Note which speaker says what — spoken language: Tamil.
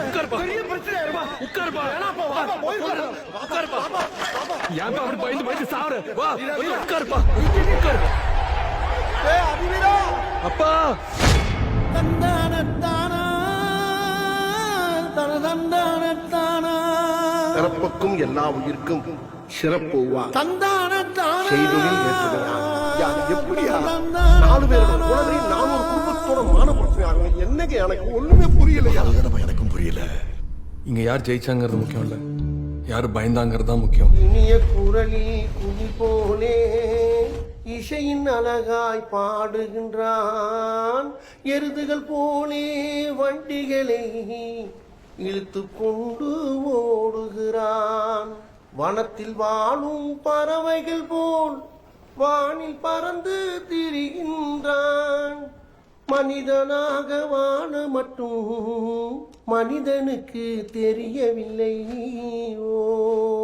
Speaker 1: உட்காருப்பா.
Speaker 2: பெரிய பிரச்சனை ஆயிருமா
Speaker 1: உட்காருப்பா.
Speaker 2: வேணாப்பா, வாப்பா, போயிடலாம்.
Speaker 1: உட்காருப்பா. ஏன்பா அப்படி பயந்து பயந்து சாவற? வா வந்து உட்காருப்பா. உட்காரு
Speaker 2: ஏய் அபிவீரா
Speaker 1: அப்பா!
Speaker 2: தந்தானத்தானா? தனதந்தானத்தானா
Speaker 3: பிறப்புக்கும் எல்லா உயிர்க்கும் சிறப்புவா
Speaker 2: தந்தானத்தானா?
Speaker 3: செய்தொழில் ஏற்றுகிறான் எப்படியா? நாலு பேரோட உலகையும் நான் ஒரு குடும்பத்தோட மானப்படுத்துறாங்க என்னங்க எனக்கு? ஒண்ணுமே புரியலையா?
Speaker 1: இங்க யார் ஜெயிச்சாங்கிறது முக்கியம் இல்ல யார் பயந்தாங்கிறது தான் முக்கியம்.
Speaker 3: இனிய குரலில் குதி போலே இசையின் அழகாய் பாடுகின்றான். எருதுகள் போலே வண்டிகளை இழுத்து கொண்டு ஓடுகிறான். வனத்தில் வாழும் பறவைகள் போல் வானில் பறந்து திரிகின்றான். மனிதனாக வாழ மட்டும் மனிதனுக்கு தெரியவில்லை ஓ